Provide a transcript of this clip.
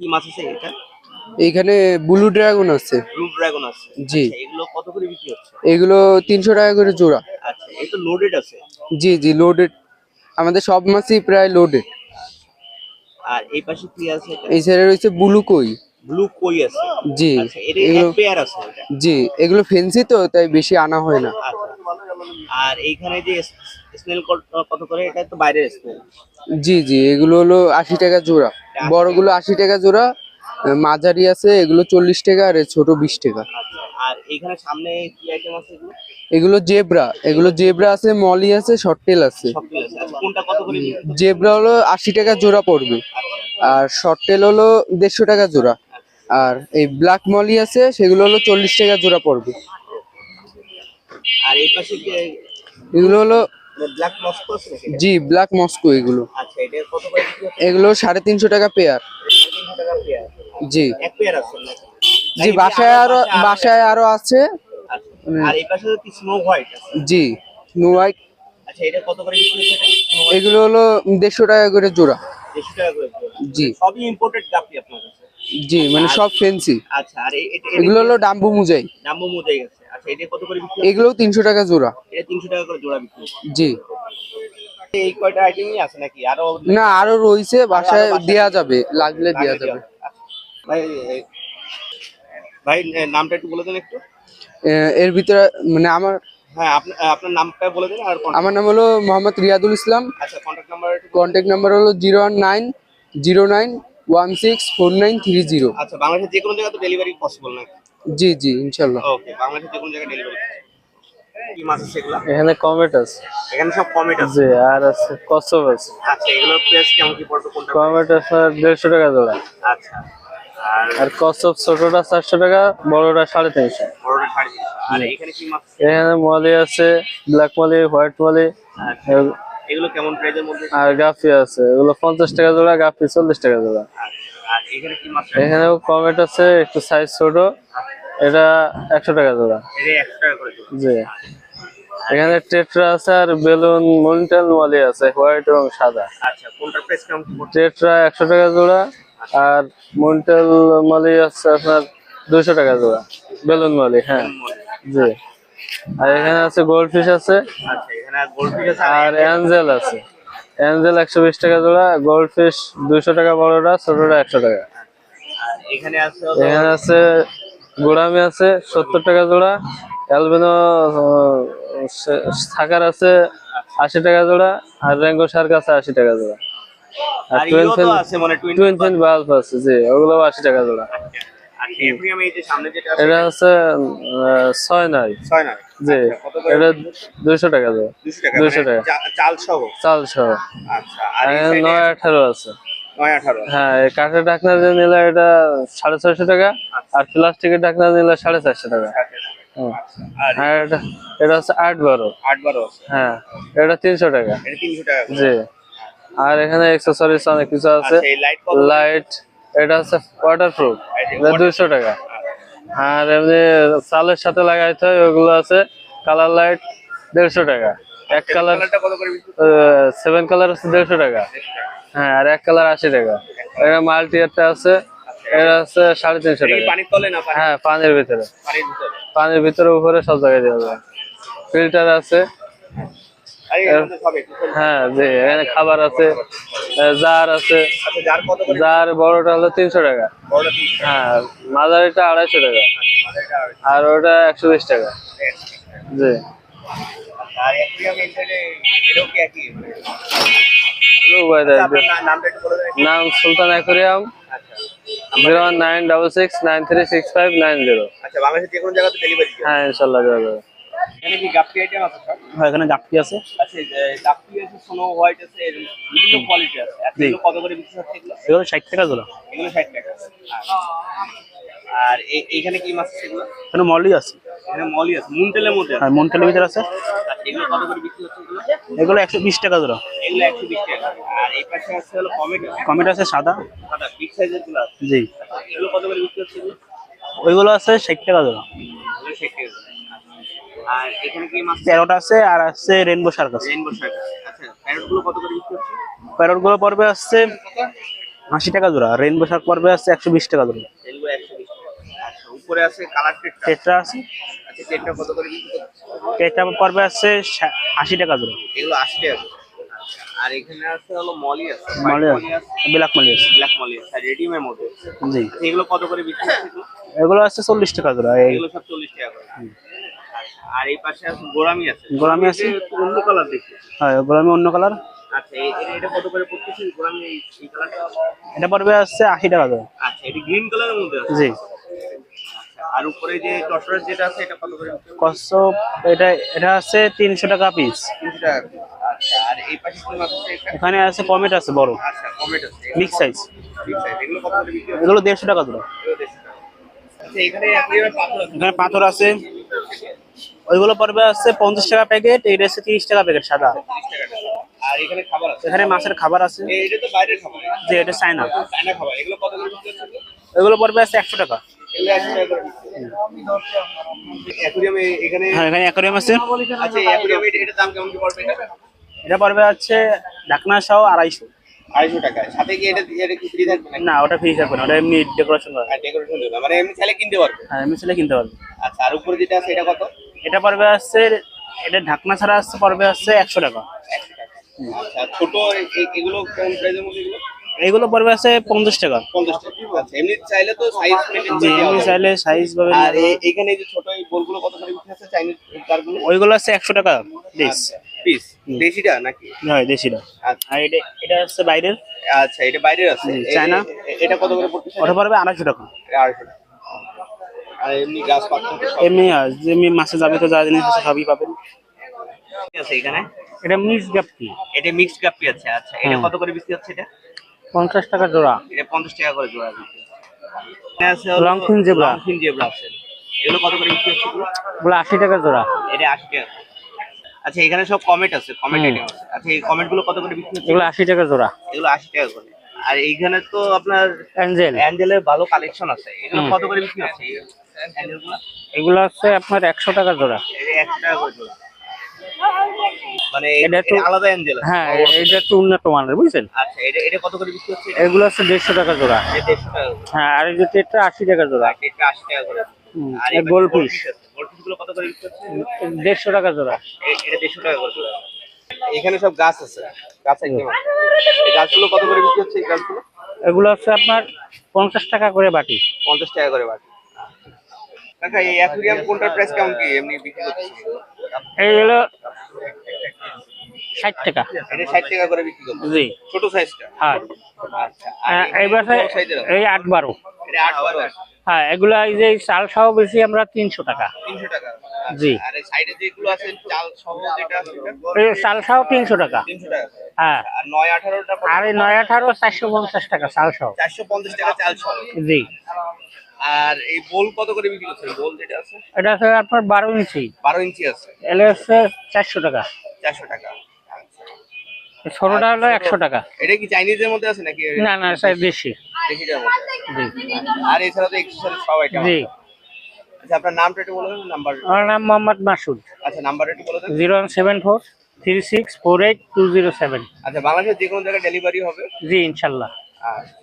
কি মাছ আছে এটা? এইখানে ব্লু ড্রাগন আছে। ব্লু ড্রাগন আছে। জি। আচ্ছা, এগুলো কত করে বিক্রি হচ্ছে? এগুলো তিনশো টাকা করে জোড়া। আচ্ছা এই তো লোডেড আছে। জি জি লোডেড আমাদের সব মাছই প্রায় লোডেড আর এই পাশে কি আছে এই সাইডে রয়েছে ব্লু কই ব্লু কই আছে। জি। আচ্ছা এগুলো পেয়ার আছে জি এগুলো ফেন্সি তো তাই বেশি আনা হয় না। আচ্ছা। আর এইখানে যে স্নেল কত করে? এটা তো বাইরের স্নেল। জি জি এগুলো হলো আশি টাকা জোড়া। বড়গুলো আশি টাকা জোড়া মাঝারি আছে এগুলো চল্লিশ টাকা আর ছোট বিশ টাকা। আচ্ছা আর এইখানে সামনে কি আইটেম আছে এগুলো? এগুলো জেব্রা এগুলো জেব্রা আছে মলি আছে শর্টেল আছে। আচ্ছা কোনটা কত করে জেব্রা হলো আশি টাকা জোড়া পড়বে। আর শর্টেল হলো দেড়শো টাকা জোড়া। আর এই ব্ল্যাক মলি আছে সেগুলো হলো চল্লিশ টাকা জোড়া পড়বে। আর এই পাশে এগুলো হলো ব্ল্যাক মস্কো আছে নাকি জি ব্ল্যাক মস্কো এগুলো। আচ্ছা এটা কত করে এগুলো সাড়ে তিনশো টাকা পেয়ার টাকা জি। এক পেয়ার আছে জি বাসায় আরও বাসায় আরও আছে। আচ্ছা। আর এই পাশে কি স্নো হোয়াইট আছে। জি নো হোয়াইট আচ্ছা এটা কত করে white এগুলো হলো দেড়শো টাকা করে জোড়া। দেড়শো টাকা করে জি। সবই ইম্পোর্টেড গাপি আপনার কাছে? জি মানে সব ফেন্সি আচ্ছা আর এগুলো হলো ডাম্বু মুজাই। নাম্বো মোজাই আচ্ছা এটা কত করে বিক্রি হচ্ছে? এগুলোও তিনশো টাকা জোড়া। এটা তিনশো টাকা করে জোড়া বিক্রি জি। এই কয়টা আইটেমই আছে নাকি? আরও না আরও রয়েছে বাসায় দেয়া যাবে লাগলে দেয়া যাবে। ভাই ভাই নামটা একটু বলে দেন একটু। এর ভিতরে মানে আমার হ্যাঁ আপনার নামটা বলে দিন আর আমার নাম হলো মোহাম্মদ রিয়াদুল ইসলাম। আচ্ছা কন্ট্যাক্ট নাম্বার একটু কন্ট্যাক্ট নাম্বার হলো zero one nine zero nine one six four nine three zero. আচ্ছা বাংলাদেশের যে কোনো জায়গায় তো ডেলিভারি পসিবল নাকি? জি জি ইনশাল্লাহ ওকে বাংলাদেশের যে কোনো জায়গায় ডেলিভারি কি মাছ আছে এগুলো? এখানে কমেট আছে। এখানে সব কমেট আছে। জি আর আছে কচ্ছপ আছে। আচ্ছা এগুলোর প্রাইস কেমন কি পড়বে কোনটা? কমেট আছে দেড়শো টাকা জোড়া। আচ্ছা আর কচ্ছপ ছোটটা চারশো টাকা বড়টা সাড়ে তিনশো। বড়টা শাড়ি আর এখানে কি মাছ এখানে মলি আছে ব্ল্যাক মলি হোয়াইট মলি। আচ্ছা এগুলো কেমন প্রাইসের মধ্যে? আর গাফি আছে এগুলো পঞ্চাশ টাকা জোড়া গাফি চল্লিশ টাকা জোড়া। আচ্ছা, আর এখানে কি মাছ এখানেও কমেট আছে একটু সাইজ ছোট। এটা একশো টাকা জোড়া। জি। এখানে টেট্রা আছে আর বেলুন মনিটাল মলি আছে হোয়াইট এবং সাদা। আচ্ছা টেট্রা একশো টাকা জোড়া আর মন্টেল মালি আছে আপনার দুশো টাকা জোড়া বেলুন মালি হ্যাঁ। জি। আর এখানে আছে গোল্ড ফিশ আছে। আচ্ছা আর অ্যাঞ্জেল আছে। অ্যাঞ্জেল একশো বিশ টাকা জোড়া গোল্ড ফিশ দুশো টাকা বড়টা ছোটটা একশো টাকা। এখানে এখানে আছে গোড়ামি আছে সত্তর টাকা জোড়া। অ্যালবিনো থাকার আছে আশি টাকা জোড়া আর র্যাঙ্গো শার্ক আছে আশি টাকা জোড়া। আর মানে টুয়েন ফেন বাল্ব আছে জি ওগুলো আশি টাকা জোড়া। যেটা আছে? এটা হচ্ছে ছয় নয়। জি এটা দুইশো টাকা জোড়া। টাকা মানে চাল সহ? চাল সহ। আচ্ছা নয় আঠারো আছে। হ্যাঁ এই কাঠের ঢাকনা দিয়ে নিলে এটা সাড়ে ছয়শো টাকা আর প্লাস্টিকের ঢাকনা নিলে সাড়ে চারশো টাকা। হুম। আর এটা এটা হচ্ছে আট বারো। আট বারো হ্যাঁ এটা তিনশো টাকা। তিনশো টাকা জি। আর এখানে অনেক কিছু আছে। আচ্ছা লাইট লাইট এটা হচ্ছে ওয়াটারপ্রুফ এটা দুইশো টাকা। আর এমনি চালের সাথে লাগাইতে হয় ওগুলো আছে কালার লাইট দেড়শো টাকা। এক কালার সেভেন কালার আছে দেড়শো টাকা। হ্যাঁ আর এক কালার আশি টাকা। এটা মাল্টি একটা আছে এটা আছে সাড়ে তিনশো টাকা। হ্যাঁ পানির ভিতরে। পানির ভিতরে। উপরে সব জায়গায় দেওয়া ফিল্টার আছে। হ্যাঁ জি এখানে খাবার আছে জার আছে। আচ্ছা জার বড়টা হলো তিনশো টাকা। হ্যাঁ মাঝারিটা আড়াইশো টাকা। আর ওটা একশো বিশ টাকা। জি। আর অ্যাকুরিয়াম এই সাইডে এটাও কি একই? দেন। নাম সুলতান অ্যাকুরিয়াম। আচ্ছা। Zero one nine double six nine three six five nine zero. আচ্ছা বাংলাদেশের যে কোনো জায়গাতে ডেলিভারি হ্যাঁ ইনশাল্লাহ দেওয়া যাবে। এখানে কি গাপ্পি আইটেম আছে স্যার হ্যাঁ এখানে গাপ্পি আছে। আচ্ছা গাপ্পি আছে সোনো হোয়াইট আছে বিভিন্ন কোয়ালিটি আছে। আচ্ছা, এগুলো কত করে বিক্রি হচ্ছে? এগুলো এগুলো ষাট টাকা জোড়া। এগুলো ষাট টাকা। আচ্ছা। আর এই- এইখানে কি মাছ আছে এগুলো? এখানে মলি আছে। মুনটেলের মন্টেলের ভিতরে আছে। এগুলো একশো বিশ টাকা কমেট আছে সাদা। জি। ওইগুলো আছে ষাট টাকা তেরোটা আছে? আর আছে রেনবো শার্ক আছে। রেইনবো শার্ক প্যারটগুলো পড়বে আসছে আশি টাকা জোড়া রেনবো শার্ক পড়বে আছে একশো বিশ টাকা জোড়া এগুলো একশো বিশ টাকা আচ্ছা উপরে আছে কালার টেট্রা আছে। আচ্ছা টেটটা কত করে বিক্রি টেট্রা পড়বে আছে সা- আশি টাকা জোড়া এগুলো আশি টাকা আচ্ছা আর এখানে আছে হলো মলি আছে। মলি আছে। ব্ল্যাক মলি আছে। ব্ল্যাক মলি আছে। রেডিমের মধ্যে? জি। এগুলো কত করে বিক্রি এগুলো? আছে চল্লিশ টাকা জোড়া এগুলো সব চল্লিশ টাকা করে। আচ্ছা আর এই পাশে আছে গোরামি আছে। গোরামি আছে। অন্য কালার দেখছি হ্যাঁ আমি অন্য কালার আচ্ছা এটা- কত করে পড়তেছে গোরামি এই কালারটা এটা পড়বে আছে আশি টাকা জোড়া আচ্ছা এটা গ্রিন কালারের মধ্যে আছে। জি। আর উপরে যে টসরাস যেটা আছে এটা কত করে? কচ্ছপ এটা এটা আছে তিনশো টাকা পিস তিনশো টাকা আচ্ছা আর এই পাশে কি মাছ আছে? এখানে আছে কমেট আছে বড়। আচ্ছা কমেট আছে। Mix size। বিগ সাইজ এগুলো কত করে বিক্রি এগুলো দেড়শো টাকা জোড়া। আচ্ছা এখানে পাথর আছে। ওইগুলো পড়বে আছে পঞ্চাশ টাকা প্যাকেট এটা আছে তিরিশ টাকা প্যাকেট সাদা। এখানে খাবার আছে? এখানে মাছের খাবার আছে। যে এটা চায়না। এগুলো পড়বে আছে একশো টাকা। হ্যাঁ এখানে অ্যাকোরিয়াম আছে। আচ্ছা এটা দাম পড়বে? হচ্ছে ঢাকনা সহ আড়াইশো। আড়াইশো টাকা। সাথে কি এটা এটা কি ফ্রি থাকবে না ওটা ফ্রি থাকবে না ওটা এমনি ডেকোরেশন করা। ডেকোরেশন দেবে মানে এমনি চাইলে কিনতে পারবে? হ্যাঁ এমনি কিনতে পারবে। আচ্ছা আর উপরে যেটা আছে এটা কত? এটা পড়বে আছে এটা ঢাকনা ছাড়া আসছে পড়বে আছে একশো টাকা। আচ্ছা ছোট এগুলো প্রাইসের মধ্যে এগুলো? এইগুলো পড়বে আছে পঞ্চাশ টাকা। পঞ্চাশ টাকা। আচ্ছা এমনি চাইলে তো সাইজ মেনটেন যে এমনি চাইলে সাইজ ভাবে আর এখানে এই যে ছোট এই বোলগুলো কত করে বিক্রি আছে চাইনিজ কারগুলো? ওইগুলো আছে একশো টাকা পিস পিস দেশিটা নাকি? হয় দেশিটা। আচ্ছা। আর এটা এটা হচ্ছে বাইরের। আচ্ছা এটা বাইরের আছে। চায়না? এটা কত করে পড়তেছে? ওটা পড়বে আড়াইশো টাকা। আড়াইশো টাকা। আর এমনি গাছ এমনি আর যে এমনি মাছে যাবে তো যা জিনিস সবই পাবেন। আছে এখানে? এটা মিক্স গাপ্পি। এটা মিক্সড কাপি আছে। আচ্ছা এটা কত করে বিক্রি হচ্ছে এটা? পঞ্চাশ টাকা জোড়া। এটা পঞ্চাশ টাকা করে জোড়া আছে লংফিন জেব্রা। লংফিন জেব্রা আছে। এগুলো কত করে বিক্রি হচ্ছে এগুলো? আশি টাকা জোড়া। এটা আশি টাকা। আচ্ছা এখানে সব কমেন্ট আছে কমেন্ট। আইটেম আছে। আচ্ছা এই কমেন্টগুলো কত করে বিক্রি হচ্ছে? এগুলো আশি টাকা জোড়া। এগুলো আশি টাকা করে। আর এইখানে তো আপনার অ্যাঞ্জেল। অ্যাঞ্জেলের ভালো কালেকশন আছে। এগুলো কত করে বিক্রি হচ্ছে? এগুলো হচ্ছে আপনার একশো টাকা জোড়া। একশো টাকা করে জোড়া। মানে এটা আলাদা অ্যাঞ্জেল হ্যাঁ এটা একটু উন্নত মানের বুঝছেন? আচ্ছা এটা এটা কত করে বিক্রি হচ্ছে? এগুলো হচ্ছে দেড়শো টাকা জোড়া। হ্যাঁ আর এই যে টেটটা আশি টাকা জোড়া। আর এটা আশি টাকা করে। আর গোল পিস গোল কত করে বিক্রি হচ্ছে? দেড়শো টাকা জোড়া। এটা দেড়শো টাকা করে জোড়া। এখানে সব গাছ আছে। গাছ একদম এই গাছগুলো কত করে বিক্রি হচ্ছে এই গাছগুলো? এগুলো হচ্ছে আপনার পঞ্চাশ টাকা করে বাটি। পঞ্চাশ টাকা করে বাটি। কাকা এই অ্যাকুরিয়াম কোনটার প্রাইস কেমন কি? এমনি বিক্রি করছে এই হলো ষাট টাকা। এটা ষাট টাকা করে বিক্রি করছে জি। ছোট সাইজটা হ্যাঁ। আচ্ছা হ্যাঁ, এই এই বাসে বড় সাইজের আছে? এই আট বারো। এটা আট বারো? হ্যাঁ এগুলো এই যে চাল সহ বেশি আমরা তিনশো টাকা। তিনশো টাকা। জি। আর এই সাইডে যেগুলো আছে চাল সহ যেটা এই চাল সহ তিনশো টাকা। তিনশো টাকা হ্যাঁ। আর আঠারোটা আর এই নয় আঠারো চারশো পঞ্চাশ টাকা চাল সহ। চারশো পঞ্চাশ টাকা চাল সহ। জি। আর এই বোল কত করে বিক্রি করছেন? বোল যেটা আছে? এটা হচ্ছে আপনার বারো ইঞ্চি। বারো ইঞ্চি আছে। এলে হচ্ছে চারশো টাকা। চারশো টাকা। আচ্ছা। ছোটটা হলো একশো টাকা। এটা কি চাইনিজের মধ্যে আছে নাকি? না না স্যার বেশি দেশিটার মধ্যে জি। আর এছাড়া তো এক্সেসরি সব আইটেম জি। আচ্ছা আপনার নামটা একটু বলে দেন নাম্বার। আমার নাম মোহাম্মদ মাসুদ। আচ্ছা নাম্বার একটু বলে দেন। Zero one seven four three six four eight two zero seven. আচ্ছা বাংলাদেশের যে কোনো জায়গায় ডেলিভারি হবে? জি ইনশাল্লাহ। আচ্ছা।